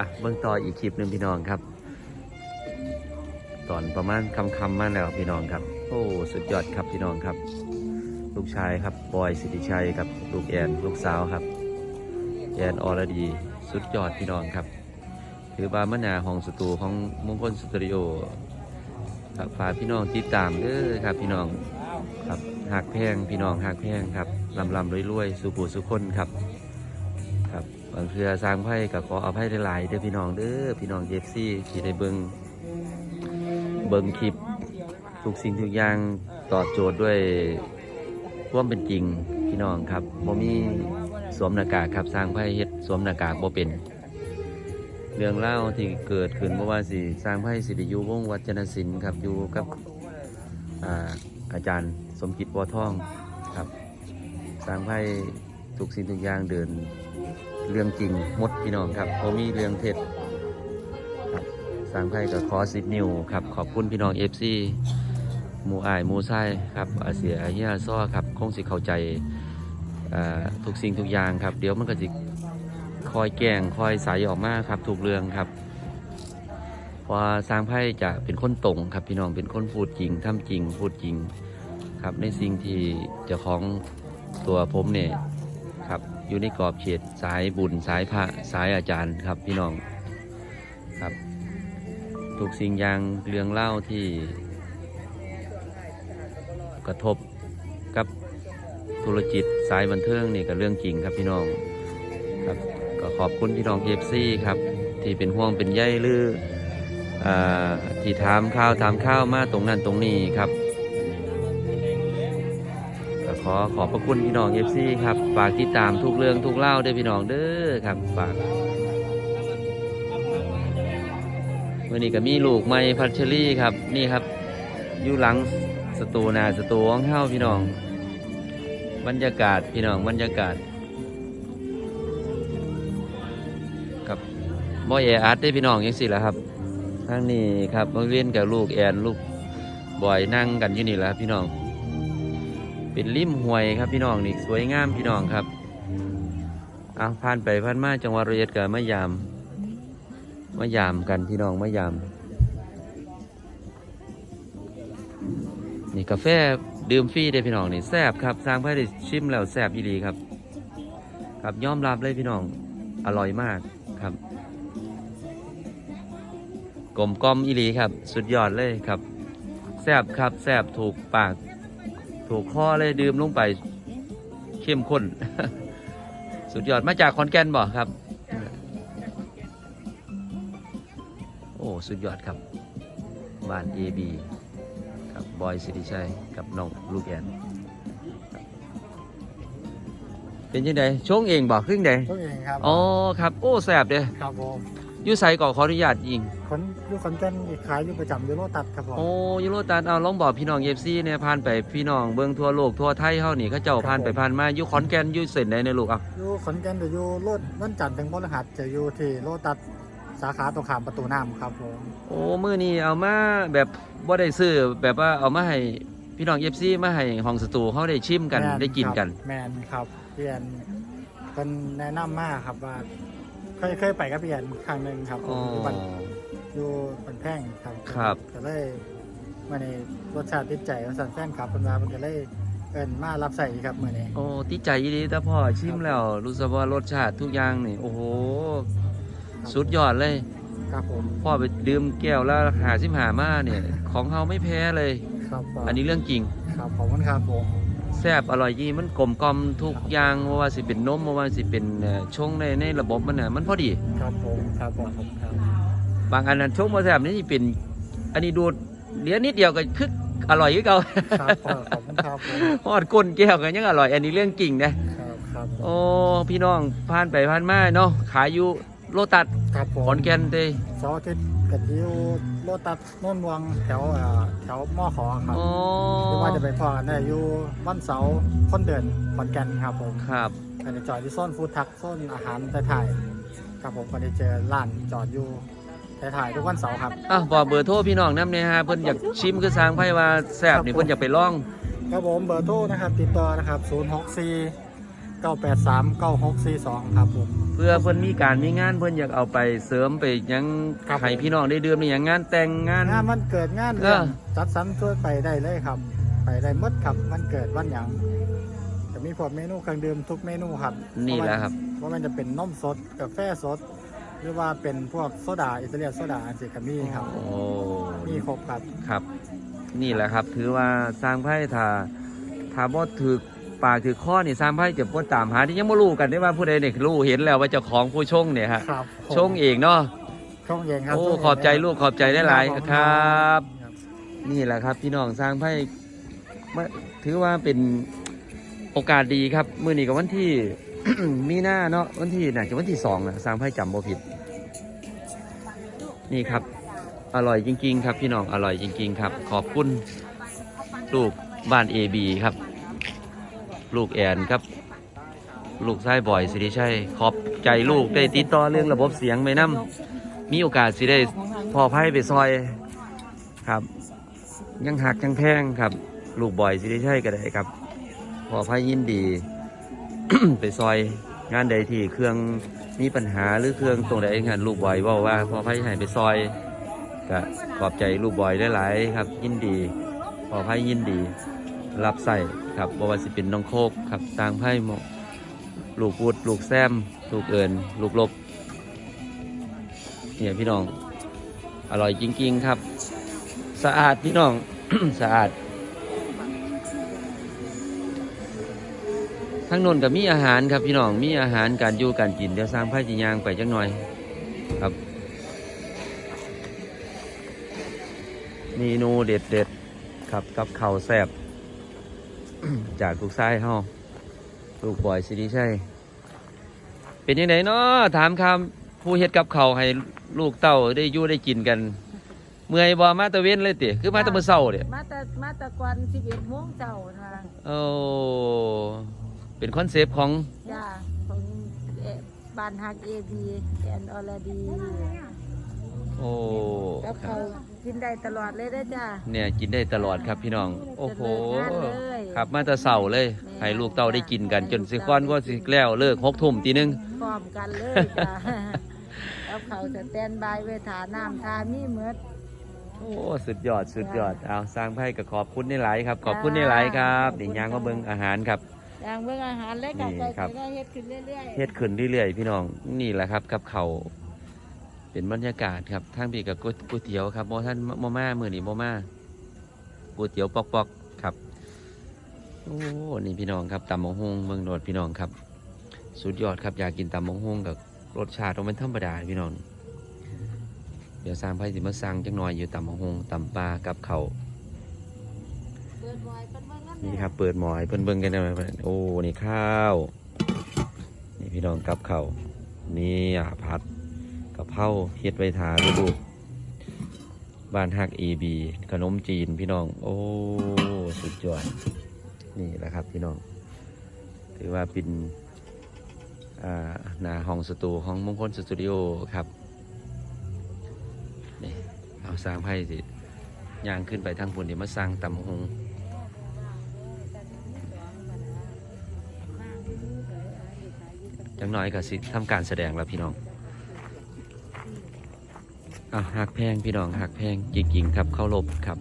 อะเบื้องต่ออีกคลิปหนึ่งพี่น้องครับ ตอนประมาณคำคำมาแล้วพี่น้องครับ โอ้สุดยอดครับพี่น้องครับ ลูกชายครับบอยสิทธิชัยกับลูกแอนลูกสาวครับแอนอรดีสุดยอดพี่น้องครับถือว่ามนาของสตูของมงคลสตูดิโอครับฝากพี่น้องติดตามเด้อครับพี่น้องครับหักแพงพี่น้องหักแพงครับลำลำรวยรวยสุขูสุขคนครับ บางเทือสร้างไพ่กับขออภัยหลายๆเด้อพี่น้องเด้อพี่น้องเอฟซีที่ได้เบิงเบิงคลิปทุกสิ่งทุกอย่างตอบโจทย์ด้วยร่วามเป็นจริงพี่น้องครับบ่มีสวมหน้ากากครับสร้างไพ่เฮ็ดสวมหน้ากากบ่เป็น เรื่องเล่าที่เกิดขึ้นเมื่อวานสิสร้างไพ่สิริยุวงศ์วัจนศิลป์ครับอยู่กับอ่าอาจารย์สมคิดบัวทองครับ สร้างไพ่ทุกสิ่งทุกอย่างเดิน เรื่องจริงมดพี่น้องครับผมมีเรื่องเท็จครับสร้างไพ่กับคอสิบนิวครับขอบคุณพี่น้องเอฟซีหมูอายหมูไส้ครับอาเสียเฮียซ้อครับคงสิเข้าใจทุกสิ่งทุกอย่างครับ เดี๋ยวมันก็จะคอยแกล้งคอยใสออกมาครับถูกเรื่องครับพราะว่าสร้างไพ่จะเป็นคนตรงครับพี่น้องเป็นคนพูดจริงทำจริงพูดจริงครับในสิ่งที่เจ้าของตัวผมเนี่ย อยู่ในกรอบเขตสายบุญสายพระสายอาจารย์ครับพี่น้องครับทุกสิ่งอย่างเรื่องเล่าที่กระทบกับธุรกิจสายบันเทิงนี่ก็เรื่องจริงครับพี่น้องครับก็ขอบคุณพี่น้องเอฟซีครับที่เป็นห่วงเป็นใยหรืออที่ถามข้าวถามข้าวมาตรงนั้นตรงนี้ครับ อขอบพระคุณพี่น้องเอฟซีครับ ฝากติดตามทุกเรื่องทุกเล่าด้วยพี่น้องเด้อครับฝากวันนี้ก็มีลูกไม้พัชรี่ครับ นี่ครับอยู่หลังสตูนาสตูของเฮาพี่น้อง บรรยากาศพี่น้องบรรยากาศครับบ่แออัดได้พี่น้องยังสิแหละครับทางนี้ครับบางเวียนกับลูกแอนลูกบอยนั่งกันอยู่นี่แหละครับพี่น้อง เป็นริมห้วยครับพี่น้องนี่สวยงามพี่น้องครับเอาผ่านไปผ่านมาจังหวัดระยองกับมะยามมะยามกันพี่น้องมะยามนี่กาแฟดื่มฟรีได้พี่น้องนี่แซบครับสร้างเพื่อได้ชิมแล้วแซบอีหลีครับ ครับยอมรับเลยพี่น้องอร่อยมากครับกลมกล่อมอีหลีครับ สุดยอดเลยครับแซบครับแซบถูกปาก ถูกข้อเลยดื่มลงไปเข้มข้น สุดยอดมาจากขอนแก่นบ่ครับ โอ้ สุดยอดครับ บ้าน AB กับบอยสิริชัย กับน้องลูกแอนเป็นยังไงชงเองบอกครึ่งใดตัวเองครับอ๋อครับ โอ้แสบเด้ครับผม อยู่ไสก่อขออนุญาตยิงคนอยู่ขอนแก่นขายอยู่ประจำอยู่โลตัดครับผม โอ้ยูโรตันเอาลองบอกพี่น้องเอฟซีเนี่ยผ่านไปพี่น้องเบิ่งทั่วโลกทั่วไทยเฮานี่เขาเจ้าผ่านไปผ่านมาอยู่ขอนแก่นอยู่เส้นใดในลูกอะอยู่ขอนแก่นจะอยู่โลดวันจันทร์ถึงพฤหัสจะอยู่ที่โลตัดสาขาตรงข้ามประตูน้ำครับผมโอ้มื้อนี้เอามาแบบบ่ได้ซื้อแบบว่าเอามาให้พี่น้องเอฟซีมาให้ห้องสตูเขาได้ชิมกันแม่ได้กินกันครับแมนครับพี่แอนเป็นแนะนำมากครับว่า เคยเคยไปกับพี่แอนครั้งหนึ่งครับผอ๋อมอยู่บ้านอยู่บันแพงครับครับ ก็เลยมาในรสชาติติดใจของสันแฟนครับเป็นว่ามันก็เลยเอินมารับใส่ครับมื่อนี้ โอ้ติดใจอีดีแต่พ่อชิมแล้ว รู้สึกว่ารสชาติทุกอย่างนี่ โอ้โหสุดยอดเลย ครับผมพ่อไปดื่มแก้วละหาสิบหามาเนี่ย ของเฮาไม่แพ้เลย ครับผมอันนี้เรื่องจริง ครับขอบคุณครับผม แซ่บอร่อยยี่มันกลมกล่อมทุกอย่างไม่ว่าสิเป็นนมไม่ว่าสิเป็นเอ่อชงในในระบบมันน่ะมันพอดี ครับผมครับผมครับบางอันนั้นชงมาแซ่บนี่สิเป็นอันนี้ดูดเหลือนิดเดียวก็คึกอร่อยคือเก่าครับพ่อขอบคุณครับผมฮอดก้นแก้วกันยังอร่อย อันนี้เรื่องจริงนะครับครับโอ้พี่น้องผ่านไปผ่านมาเนาะขายอยู่โลตัสครับผมขอนแก่นเตยเสาร์อาทิตย์กับยิวโลตัสโน่นวงแถวเอ่อแถวมอขอครับอ๋อ หรือว่าจะไปพอกันได้อยู่วันเสาร์คนเดินขอนแก่นครับผมครับอันนี้จอดที่โซนฟู้ดทักโซนอาหารถ่ายๆครับผมก็ได้เจอร้านจอดอยู่ถ่ายๆทุกวันเสาร์ครับอะบอกเบอร์โทรพี่น้องน้ำเนี่ยฮะเพิ่นอยากชิมคือสร้างไพ่ว่าแซ่บนี่เพิ่นอยากไปลองครับผมเบอร์โทรนะครับติดต่อนะครับ 0 6 4 983 9642 ครับผม เพื่อเพิ่นมีการมีงานเพิ่นอยากเอาไปเสริมไปหยังครับให้พี่น้องได้ดื่มในอย่างงานแต่งงาน งานวันเกิดงานเออเรื่องจัดสรรช่วยไปได้เลยครับ ไปได้หมดครับวันเกิดวันหยังจะมีพวกเมนูเครื่องดื่มทุกเมนูครับนี่แหละครับ ว่ามันจะเป็นนมสดกาแฟสด หรือว่าเป็นพวกโซดาอิตาเลียนโซดาอันเซกามีครับโอ้มีครบครับครับ นี่แหละครับ ถือว่าสร้างไพ่ถ้าถ้าบ่ถือปากถือข้อนี่สร้างไพ่จะบ่ตามหาที่ยังบ่รู้กันได้ว่าผู้ใดเนี่ยรู้เห็นแล้วว่าเจ้าของผู้ชงเนี่ยฮะครับชงเองเนาะชงเองครับโอ้ชงเงขอบใจลูกขอบใจได้หลายผมครับครับ นี่แหละครับพี่น้องสร้างไพ่ มาถือว่าเป็นโอกาสดีครับ มื้อนี้กับวันที่ มีหน้าเนาะวันที่น่าจะวันที่สองนะสร้างไพ่จำบ่ผิด นี่ครับ อร่อยจริง ๆ ครับพี่น้องอร่อยจริง ๆ ครับ ขอบคุณลูกบ้าน AB ครับ ลูกแอนครับ ลูกชายบอยสิริชัยขอบใจลูกได้ติดต่อเรื่องระบบเสียงไปนํมีโอกาสสิได้พอไพ่ไปซอยครับ ยังหักยังแพงครับ ลูกบอยสิริชัยก็ได้ครับพอไพ่ยินดี ไปซอยงานใดที่เครื่องมีปัญหาหรือเครื่องตรงใดงานลูกบอยว่าว่าพอไพ่ให้ไปซอยก็ขอบใจลูกบอยหลายๆครับ ยินดีพอไพ่ยินดี รับใส่ครับบว่าสิเป็นน้องโคกครับสร้างไพ่หมกลูกพูดลูกแซม ลูกเอิญลูกลบเนี่ยพี่น้อง อร่อยจริง ๆ ครับ สะอาดพี่น้อง สะอาด ทั้งนนกับมีอาหารครับพี่น้องมีอาหารการอยู่การกินเดี๋ยวสร้างไพ่จียางไปจักหน่อยครับเมนูเด็ดเด็ดๆครับกับข้าวแซ่บจากลูกชายเฮาลูกบอยสิริชัยเป็นยังไงเนาะถามคำผู้เฮ็ดกับข้าวให้ลูกเต้าได้อยู่ได้กินกัน เมื่อยบ่มาแตะเว้นเลยติคือมาแตะมื้อเช้าเด้มาแต่มาแต่ก่อน11โมงเช้านะโอ้ เป็นคอนเซปต์ของจ้าของเอ่อบ้านฮักเอบีแอนออลดีโอ้แล้วครัเขาบกินได้ตลอดเลยได้อจ้า เนี่ยกินได้ตลอดครับพี่น้อง โอ้โหจะเลิกงานเลยครับมาแต่เช้าเลยให้ลูกเต้าได้กินกัน จนสิก้อนก็สิแล้วเลิกหกทุ่มตีหนึง พร้อมกันเลยจ้า แล้วเขาจะแตนบายไว้ถาน้ำทามีเหมือด โอ้สุดยอดสุดยอดเอาสร้างไพ่ก็ขอบคุณในหลายๆครับ ขอบคุณในหลายๆครับเดี๋ยวยางมาเบิ่งอาหารครับ อย่างเบิ่งอาหารและกับนี่ใจครับได้เฮ็ดขึ้นเรื่อยๆเฮ็ดขึ้นเรื่อยๆพี่น้องนี่แหละครับกับเขาวเป็นบรรยากาศครับทางพี่กับก๋วยก๋วยเตี๋ยวครับโมท่านโมม่ามือนี่โมม่าก๋วยเตี๋ยวปอกๆครับโอ้นี่พี่น้องครับตำมงฮงเมืองโนดพี่น้องครับ สุดยอดครับอยากกินตำมงฮงกับรสชาติมันธรรมดาพี่น้องเดี๋ยวสร้างไพ่สิมาสั่งจังหน่อยอยู่ตำมงฮงตำปลากับเขาวเปิดบ่อยเป็ นี่ครับเปิดหมอยเพิ่นเบิ่งกันได้ไหมโอ้นี่ข้าวนี่พี่น้องกับข้าวนี่อะผัดกะเพราเฮ็ดไว้ทาลูบ้านฮักเอบีขนมจีนพี่น้อง โอ้สุดยอดนี่แหละครับพี่น้อง ถือว่าเป็นอ่าหนาห้องสตูของมงคลสตูดิโอครับนี่เอาสร้างไพ่สิย่างขึ้นไปทางปุ่นเดี๋ยวมาสร้างตำหง จังน้อยก็สิทำการแสดงแล้วพี่น้องอะหักแพงพี่น้องหักแพงจริงๆครับเข้าลบครับ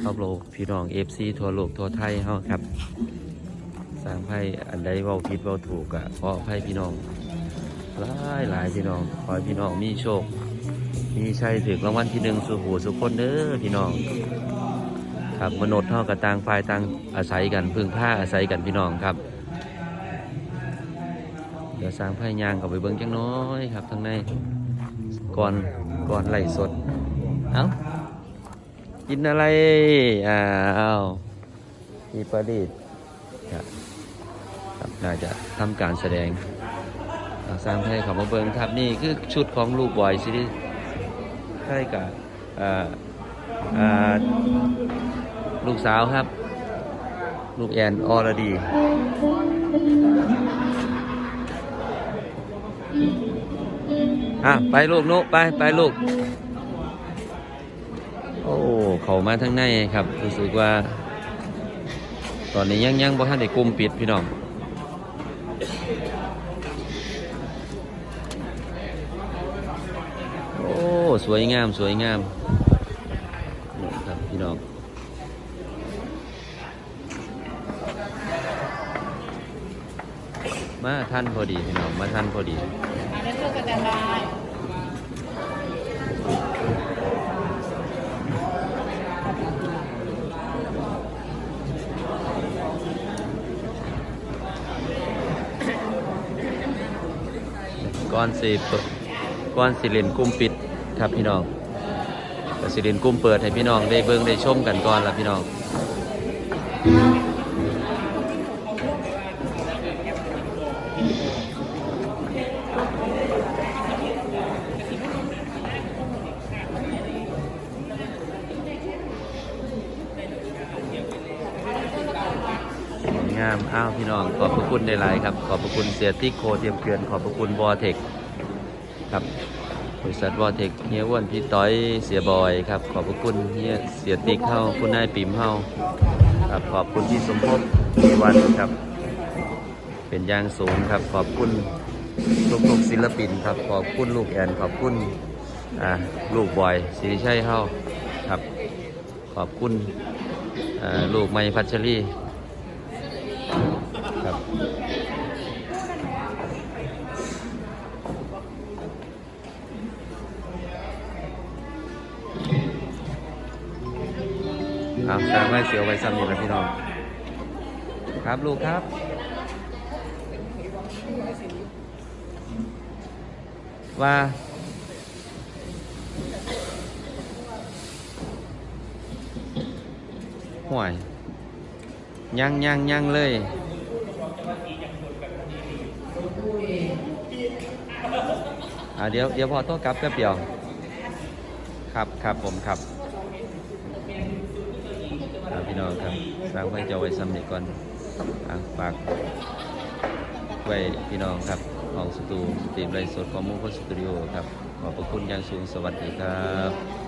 เข้าโลกพี่น้องเอฟซีทัวโลกทัวไทยเฮาครับ สร้างไพ่อันใดเว้าผิดเว้าถูกอะขออภัยพี่น้องหลายหลายพี่น้องขอให้พี่น้องมีโชค มีชัยถึงรางวัลที่หนึ่งสู่หูสุขคนเด้อพี่น้อง ครับมนุษย์เท่ากับต่างฝ่ายต่างอาศัยกันพึ่งผ้าอาศัยกันพี่น้องครับ เดี๋ยวสร้างไพ่ยางกับไปเบิ้งจังน้อยครับทั้งในก่อนก่อนไหลสด เอ้า กินอะไร อ้าวมีประดิษฐ์ครับน่าจะทำการแสดงสร้างไพ่ของมาเบิ้งครับนี่คือชุดของลูกบอยสิใช่กับอ่าอ่าลูกสาวครับ ลูกแอนออรดี อะไปลูกนุไปไปลูก โอ้เขามาทั้งในครับ รู้สึกว่า ตอนนี้ยังยังบ่ท่านได้กลุ่มปิดพี่น้องโอ้ สวยงามสวยงามครับพี่น้อง มาท่านพอดีพี่น้องมาท่านพอดีก่อนสิเปิดก่อนสิเล่นกลุ่มปิดครับพี่น้องสิเล่นกลุ่มเปิดให้พี่น้องได้เบิ่งได้ชมกันก่อนละพี่น้อง งาม อ้าวพี่น้อง ขอบพระคุณได้หลายครับ ขอบพระคุณเสียติ๊กโคเตรียมเกลือน ขอบพระคุณวอเทคครับ บริษัทวอเทคเฮียอ้วนพี่ต้อยเสียบอยครับ ขอบพระคุณเฮียเสียติ๊กเข้าคุณนายปิ่มเข้าครับขอบคุณพี่สมภพมีวันครับ เป็นอย่างสูงครับ ขอบคุณทุกๆศิลปินครับ ขอบคุณลูกแอนขอบคุณอ่าลูกบอยสิริชัยเข้าครับ ขอบคุณลูกไม้พัชรี ครับเอาตามให้เสียวไว้ซ้ำนี่แหละพี่น้อง ครับลูกครับว่าห่วยยังยังยังเลย อ่าเดี๋ยวเดี๋ยวพอโต้กลับแป๊บเดียว ครับครับผมครับพี่น้องครับสร้างไว้จะเอาไว้ซ้ำนี่ก่อนอ่าฝากไว้พี่น้องครับของสตูสตรีมไลฟ์สดของมุกสตูดิโอครับขอบพระคุณอย่างสูงสวัสดีครับ